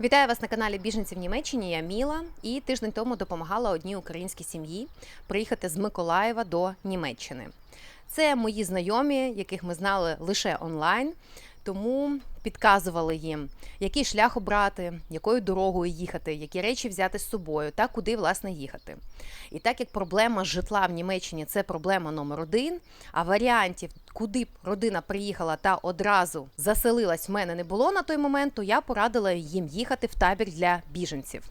Вітаю вас на каналі Біженці в Німеччині. Я Міла і тиждень тому допомагала одній українській сім'ї приїхати з Миколаєва до Німеччини. Це мої знайомі, яких ми знали лише онлайн, тому підказували їм, який шлях обрати, якою дорогою їхати, які речі взяти з собою та куди власне їхати. І так як проблема житла в Німеччині це проблема номер один, а варіантів, куди б родина приїхала та одразу заселилась в мене не було на той момент, то я порадила їм їхати в табір для біженців.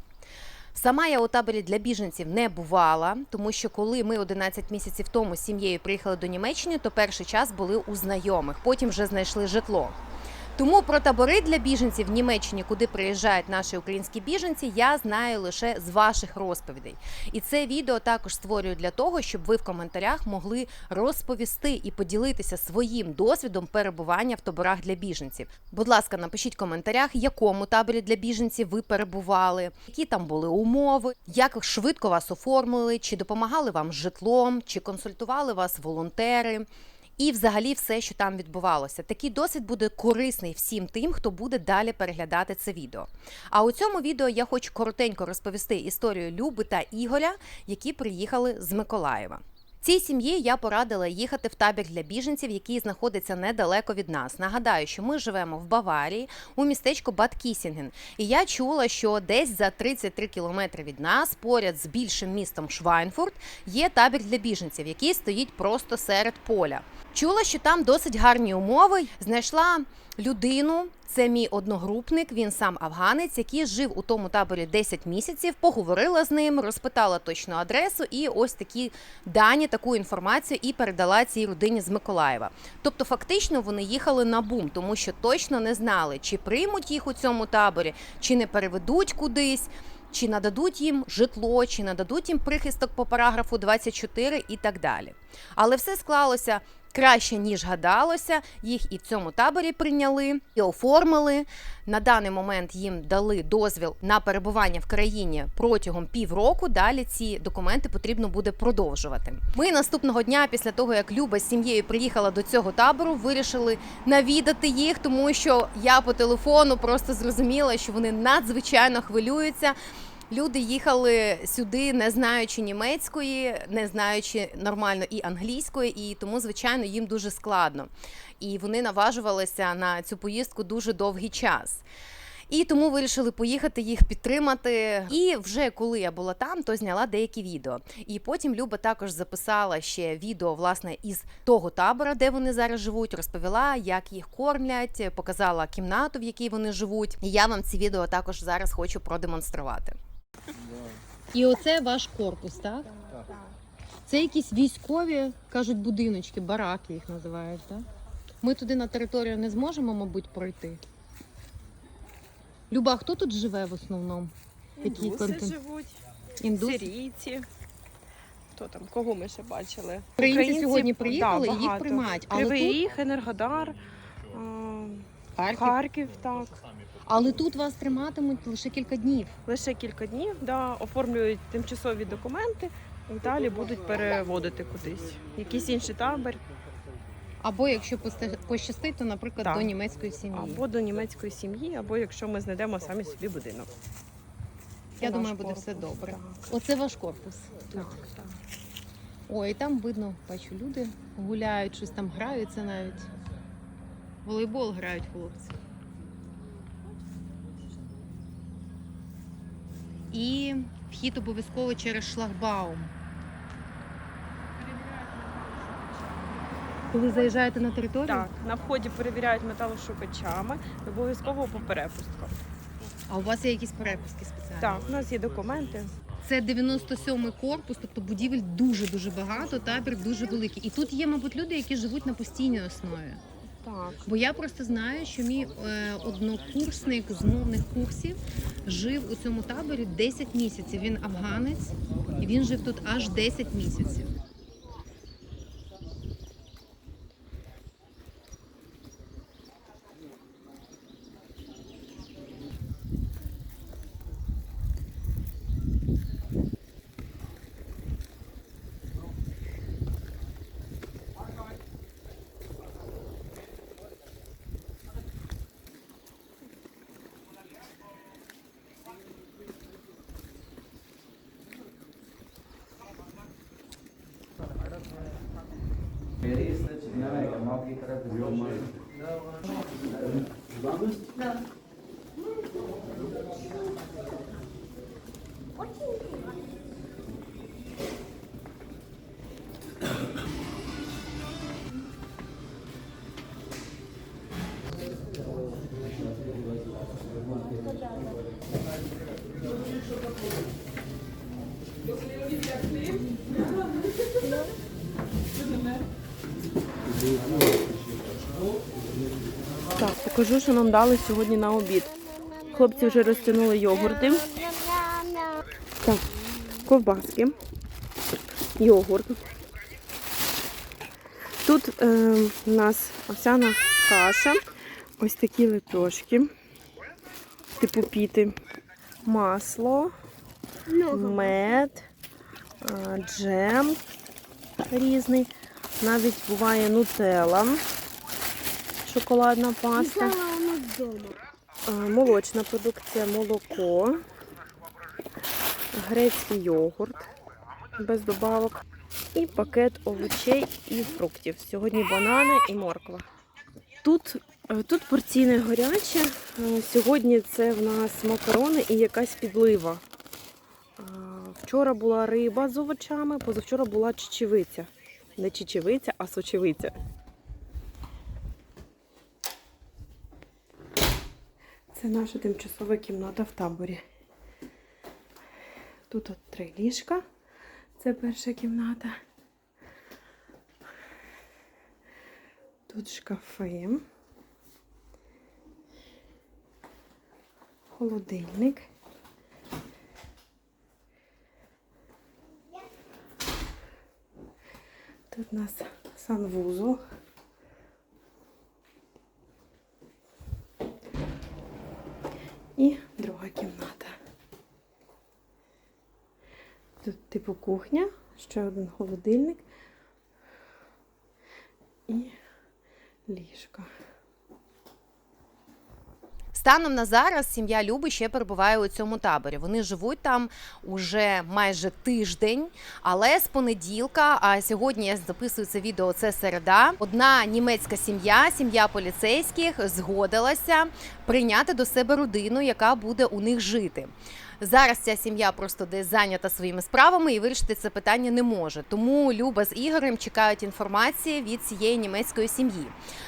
Сама я у таборі для біженців не бувала, тому що коли ми 11 місяців тому з сім'єю приїхали до Німеччини, то перший час були у знайомих, потім вже знайшли житло. Тому про табори для біженців в Німеччині, куди приїжджають наші українські біженці, я знаю лише з ваших розповідей. І це відео також створюю для того, щоб ви в коментарях могли розповісти і поділитися своїм досвідом перебування в таборах для біженців. Будь ласка, напишіть в коментарях, якому таборі для біженців ви перебували, які там були умови, як швидко вас оформили, чи допомагали вам з житлом, чи консультували вас волонтери. І, взагалі, все, що там відбувалося. Такий досвід буде корисний всім тим, хто буде далі переглядати це відео. А у цьому відео я хочу коротенько розповісти історію Люби та Ігоря, які приїхали з Миколаєва. Цій сім'ї я порадила їхати в табір для біженців, який знаходиться недалеко від нас. Нагадаю, що ми живемо в Баварії у містечку Бад Кісінген. І я чула, що десь за 33 кілометри від нас, поряд з більшим містом Швайнфурт, є табір для біженців, який стоїть просто серед поля. Чула, що там досить гарні умови. Знайшла людину. Це мій одногрупник, він сам афганець, який жив у тому таборі 10 місяців. Поговорила з ним, розпитала точну адресу, і ось такі дані, таку інформацію і передала цій родині з Миколаєва. Тобто, фактично, вони їхали на бум, тому що точно не знали, чи приймуть їх у цьому таборі, чи не переведуть кудись. Чи нададуть їм житло, чи нададуть їм прихисток по параграфу 24 і так далі. Але все склалося краще, ніж гадалося. Їх і в цьому таборі прийняли і оформили. На даний момент їм дали дозвіл на перебування в країні протягом півроку. Далі ці документи потрібно буде продовжувати. Ми наступного дня, після того як Люба з сім'єю приїхала до цього табору, вирішили навідати їх, тому що я по телефону просто зрозуміла, що вони надзвичайно хвилюються. Люди їхали сюди, не знаючи німецької, не знаючи нормально і англійської, і тому, звичайно, їм дуже складно. І вони наважувалися на цю поїздку дуже довгий час. І тому вирішили поїхати їх підтримати. І вже коли я була там, то зняла деякі відео. І потім Люба також записала ще відео власне із того табора, де вони зараз живуть. Розповіла, як їх кормлять, показала кімнату, в якій вони живуть. І я вам ці відео також зараз хочу продемонструвати. І оце ваш корпус, так? Так. Це якісь військові, кажуть, будиночки, бараки їх називають, так? Ми туди на територію не зможемо, мабуть, пройти. Люба, хто тут живе в основному? Який Індуси континент? живуть, Індус? сирійці. Хто там, кого ми ще бачили? Українці сьогодні приїхали і їх багато. приймають. Але Кривий тут Ріг, Енергодар, а, Харків. Харків, так. Але тут вас триматимуть лише кілька днів. Лише кілька днів, да, оформлюють тимчасові документи і далі будуть переводити кудись. Якийсь інший табір Або якщо посте- пощастить, то, наприклад, Так. до німецької сім'ї. або до німецької сім'ї, або якщо ми знайдемо самі собі будинок. Я думаю, буде корпус, все добре. так. Оце ваш корпус. Так, так. Ой, там видно, бачу, люди гуляють, щось там граються навіть. Волейбол грають хлопці. І вхід обов'язково через шлагбаум. Коли заїжджаєте на територію? Так, на вході перевіряють металошукачами, обов'язково по перепусткам. А у вас є якісь перепуски спеціальні? Так, у нас є документи. Це 97-й корпус, тобто будівель дуже-дуже багато, табір дуже великий. І тут є, мабуть, люди, які живуть на постійній основі. Так. Бо я просто знаю, що мій е, однокурсник з мовних курсів жив у цьому таборі 10 місяців. Він афганець, і він жив тут аж 10 місяців. real money. No, Так, покажу, що нам дали сьогодні на обід. Хлопці вже розтягнули йогурти. Так, ковбаски, йогурт. Тут е, у нас овсяна каша, ось такі лепешки, типу піти, масло, мед, е, джем різний. Навіть буває нутелла, шоколадна паста. Молочна продукція, молоко, грецький йогурт без добавок і пакет овочей і фруктів. Сьогодні банани і морква. Тут, е, тут порційне гаряче. Е, Сьогодні це в нас макарони і якась підлива. Вчора була риба з овочами, позавчора була чечевиця. Не чечевиця, а сочевиця. Це наша тимчасова кімната в таборі. Тут от три ліжка. Це перша кімната. Тут шкафи. Холодильник. Тут у нас санвузол. І друга кімната. Тут типу кухня, ще один холодильник і ліжко. Станом на зараз сім'я Люби ще перебуває у цьому таборі. Вони живуть там уже майже тиждень, але з понеділка, а сьогодні я записую це відео. Це середа. Одна німецька сім'я, сім'я поліцейських, згодилася прийняти до себе родину, яка буде у них жити. Зараз ця сім'я просто десь зайнята своїми справами і вирішити це питання не може. Тому Люба з Ігорем чекають інформації від цієї німецької сім'ї.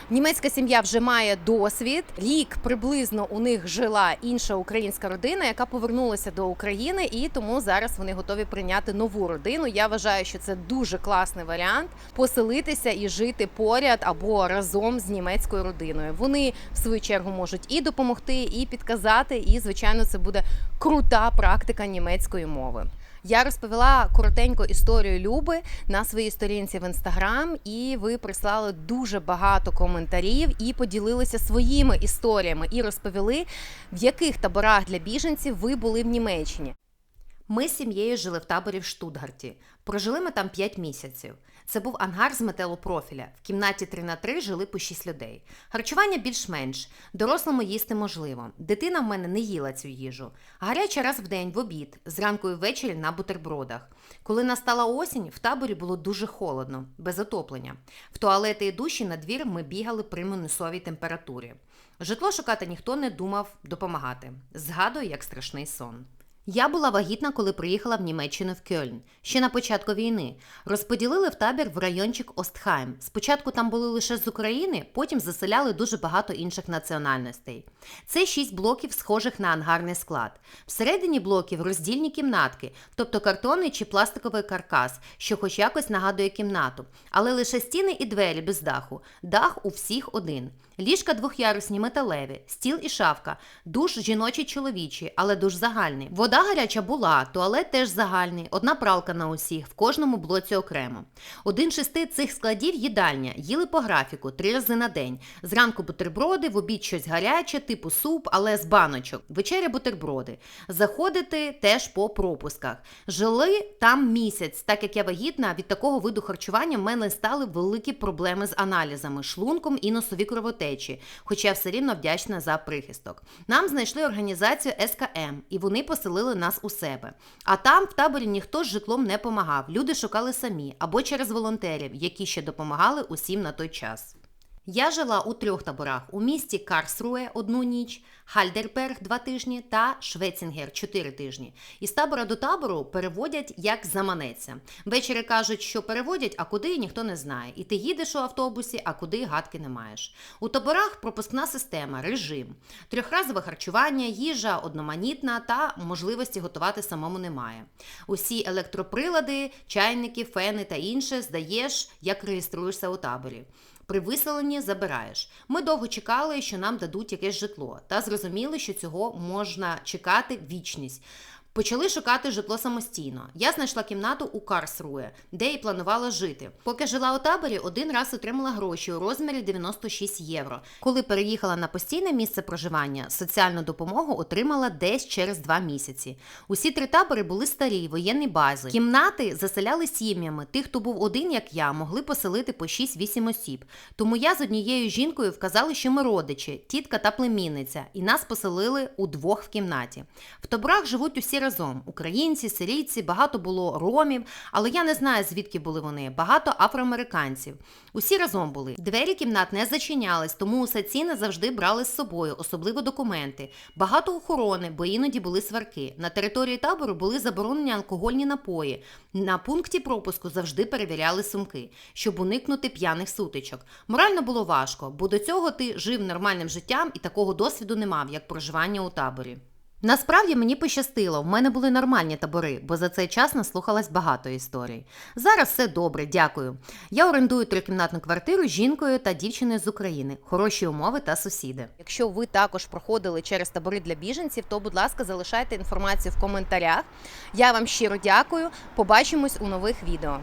Німецька сім'я вже має досвід. Рік приблизно у них жила інша українська родина, яка повернулася до України, і тому зараз вони готові прийняти нову родину. Я вважаю, що це дуже класний варіант поселитися і жити поряд або разом з німецькою родиною. Вони в свою чергу можуть і допомогти, і підказати. І звичайно, це буде крута практика німецької мови. Я розповіла коротенько історію Люби на своїй сторінці в інстаграм, і ви прислали дуже багато коментарів і поділилися своїми історіями і розповіли, в яких таборах для біженців ви були в Німеччині. Ми з сім'єю жили в таборі в Штутгарті. Прожили ми там 5 місяців. Це був ангар з металопрофіля. В кімнаті 3 на 3 жили по 6 людей. Харчування більш-менш. Дорослому їсти можливо. Дитина в мене не їла цю їжу. Гаряча раз в день в обід, зранку і ввечері на бутербродах. Коли настала осінь, в таборі було дуже холодно, без отоплення. В туалети і душі на двір ми бігали при мінусовій температурі. Житло шукати ніхто не думав допомагати. Згадую, як страшний сон. Я була вагітна, коли приїхала в Німеччину в Кьольн, ще на початку війни. Розподілили в табір в райончик Остхайм. Спочатку там були лише з України, потім заселяли дуже багато інших національностей. Це шість блоків, схожих на ангарний склад. Всередині блоків роздільні кімнатки, тобто картонний чи пластиковий каркас, що хоч якось нагадує кімнату, але лише стіни і двері без даху. Дах у всіх один. Ліжка двохярусні металеві, стіл і шафка, душ жіночий чоловічий, але душ загальний. Вода гаряча була, туалет теж загальний, одна пралка на усіх, в кожному блоці окремо. Один шести цих складів їдальня, їли по графіку, три рази на день. Зранку бутерброди, в обід щось гаряче, типу суп, але з баночок. Вечеря бутерброди. Заходити теж по пропусках. Жили там місяць, так як я вагітна, від такого виду харчування в мене стали великі проблеми з аналізами, шлунком і носові кровотечі, хоча я все рівно вдячна за прихисток. Нам знайшли організацію СКМ, і вони поселили нас у себе. А там в таборі ніхто з житлом не помагав. Люди шукали самі або через волонтерів, які ще допомагали усім на той час. Я жила у трьох таборах у місті Карсруе одну ніч, Хальдерберг два тижні та Швецінгер чотири тижні. Із табора до табору переводять як заманеться. Ввечері кажуть, що переводять, а куди ніхто не знає. І ти їдеш у автобусі, а куди гадки не маєш. У таборах пропускна система, режим, трьохразове харчування, їжа одноманітна та можливості готувати самому немає. Усі електроприлади, чайники, фени та інше здаєш, як реєструєшся у таборі. При виселенні забираєш. Ми довго чекали, що нам дадуть якесь житло, та зрозуміли, що цього можна чекати вічність. Почали шукати житло самостійно. Я знайшла кімнату у Карсруе, де і планувала жити. Поки жила у таборі, один раз отримала гроші у розмірі 96 євро. Коли переїхала на постійне місце проживання, соціальну допомогу отримала десь через два місяці. Усі три табори були старі, воєнні бази. Кімнати заселяли сім'ями. Тих, хто був один, як я, могли поселити по 6-8 осіб. Тому я з однією жінкою вказали, що ми родичі, тітка та племінниця, і нас поселили удвох в кімнаті. В таборах живуть усі разом: українці, сирійці, багато було ромів, але я не знаю, звідки були вони. Багато афроамериканців. Усі разом були. Двері кімнат не зачинялись, тому усе ціни завжди брали з собою, особливо документи. Багато охорони, бо іноді були сварки. На території табору були заборонені алкогольні напої. На пункті пропуску завжди перевіряли сумки, щоб уникнути п'яних сутичок. Морально було важко, бо до цього ти жив нормальним життям і такого досвіду не мав, як проживання у таборі. Насправді мені пощастило, в мене були нормальні табори, бо за цей час наслухалась багато історій. Зараз все добре, дякую. Я орендую трикімнатну квартиру з жінкою та дівчиною з України, хороші умови та сусіди. Якщо ви також проходили через табори для біженців, то будь ласка, залишайте інформацію в коментарях. Я вам щиро дякую. Побачимось у нових відео.